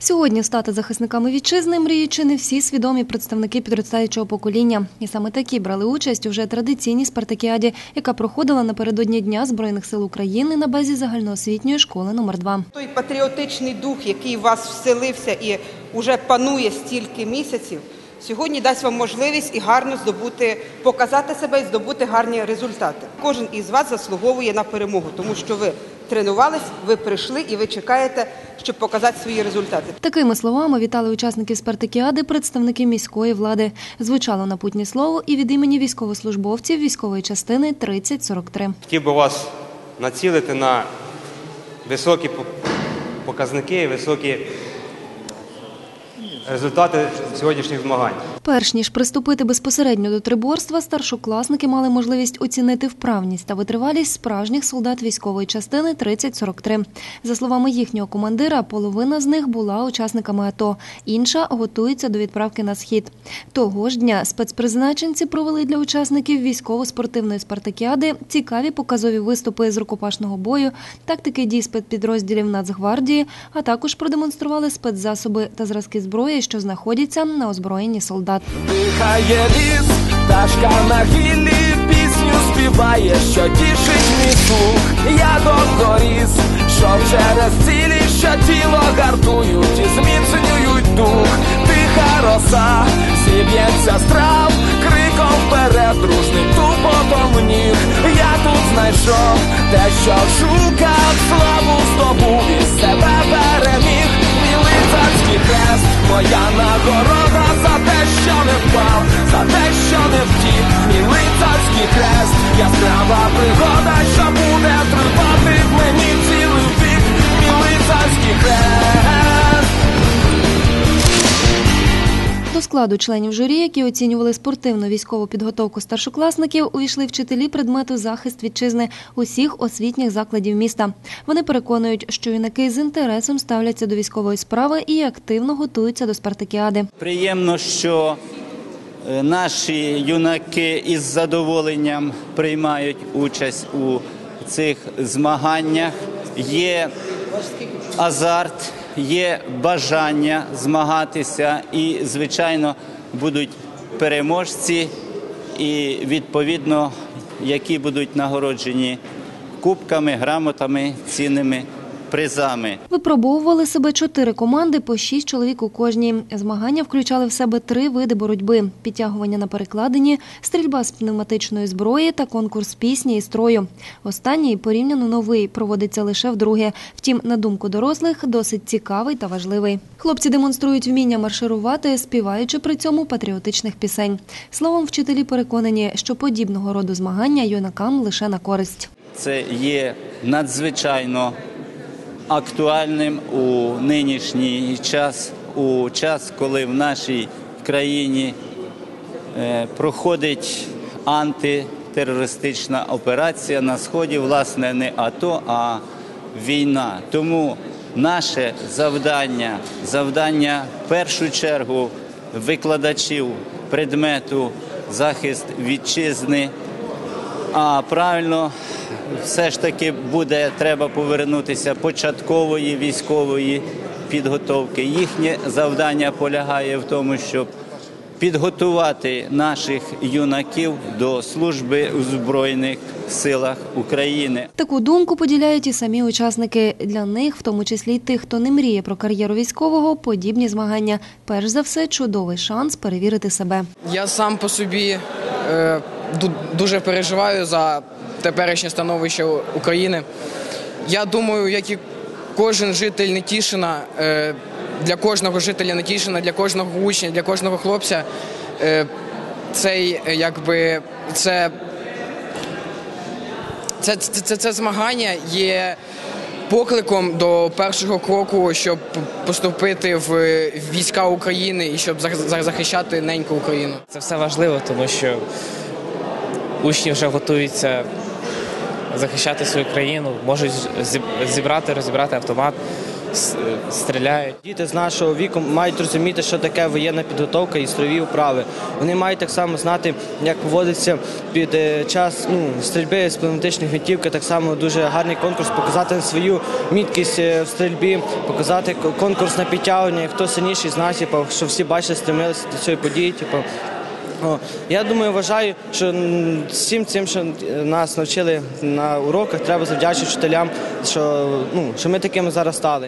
Сьогодні стати захисниками вітчизни мріють чи не всі свідомі представники підростаючого покоління. І саме такі брали участь у традиційній спартакіаді, яка проходила напередодні Дня Збройних сил України на базі загальноосвітньої школи номер 2 Той патріотичний дух, який в вас вселився і вже панує стільки місяців, сьогодні дасть вам можливість і гарно здобути, показати себе і здобути гарні результати. Кожен із вас заслуговує на перемогу, тому що ви тренувались, ви прийшли і ви чекаєте, щоб показати свої результати. Такими словами вітали учасників спартакіади представники міської влади. Звучало напутнє слово і від імені військовослужбовців військової частини 3043. Хотів би вас націлити на високі по- показники, високі результати сьогоднішніх змагань. Перш ніж приступити безпосередньо до триборства, старшокласники мали можливість оцінити вправність та витривалість справжніх солдат військової частини 3043. За словами їхнього командира, половина з них була учасниками АТО, інша готується до відправки на схід. Того ж дня спецпризначенці провели для учасників військово-спортивної спартакіади цікаві показові виступи з рукопашного бою, тактики дій спецпідрозділів Нацгвардії, а також продемонстрували спецзасоби та зразки зброї, що знаходяться на озброєнні солдат. Дихає ліс, пташка на гіллі пісню співає, що тішить мій слух. Я доріс, що через цілі, що тіло гартують і зміцнюють дух. Тиха роса, зіб'ється страв, криком вперед, дружним тупотом ніг. Я тут знайшов те, що шукав, κόσμο για να αγοράσω складу членів журі, які оцінювали спортивну військову підготовку старшокласників, увійшли вчителі предмету захист вітчизни усіх освітніх закладів міста. Вони переконують, що юнаки з інтересом ставляться до військової справи і активно готуються до спартакіади. Приємно, що е, наші юнаки із задоволенням приймають участь у цих змаганнях. Є азарт, є бажання змагатися, і, звичайно, будуть переможці, і відповідно, які будуть нагороджені кубками, грамотами, цінними призами. Випробовували себе чотири команди по шість чоловік у кожній. Змагання включали в себе три види боротьби: підтягування на перекладині, стрільба з пневматичної зброї та конкурс пісні і строю. Останній порівняно новий проводиться лише вдруге. Втім, на думку дорослих, досить цікавий та важливий. Хлопці демонструють вміння марширувати, співаючи при цьому патріотичних пісень. Словом, вчителі переконані, що подібного роду змагання юнакам лише на користь. Це є надзвичайно актуальним у нинішній час, у час, коли в нашій країні е, проходить антитерористична операція на сході, власне, не АТО, а війна. Тому наше завдання, завдання в першу чергу викладачів предмету захист вітчизни. А правильно, все ж таки буде треба повернутися початкової військової підготовки. Їхнє завдання полягає в тому, щоб підготувати наших юнаків до служби у Збройних силах України. Таку думку поділяють і самі учасники. Для них, в тому числі й тих, хто не мріє про кар'єру військового, подібні змагання. Перш за все, чудовий шанс перевірити себе. Я сам по собі е, дуже переживаю за теперішнє становище України. Я думаю, як і кожен житель Нетішина, е, для кожного жителя Нетішина, для кожного учня, для кожного хлопця, е, цей е, якби це, це, це, це, це змагання є покликом до першого кроку, щоб поступити в війська України і щоб зах- зах- захищати неньку Україну. Це все важливо, тому що учні вже готуються захищати свою країну, можуть зібрати, розібрати автомат, стріляють. Діти з нашого віку мають розуміти, що таке воєнна підготовка і строєві вправи. Вони мають так само знати, як поводиться під е, час ну, стрільби з пневматичної гвинтівки. Так само дуже гарний конкурс, показати свою міткість е, в стрільбі, показати конкурс на підтягування, хто сильніший з нас, типу, що всі бачили, стремилися до цієї події. Типу. О, я думаю, вважаю, що всім цим, що нас навчили на уроках, треба завдячити вчителям, що, ну, що ми такими зараз стали.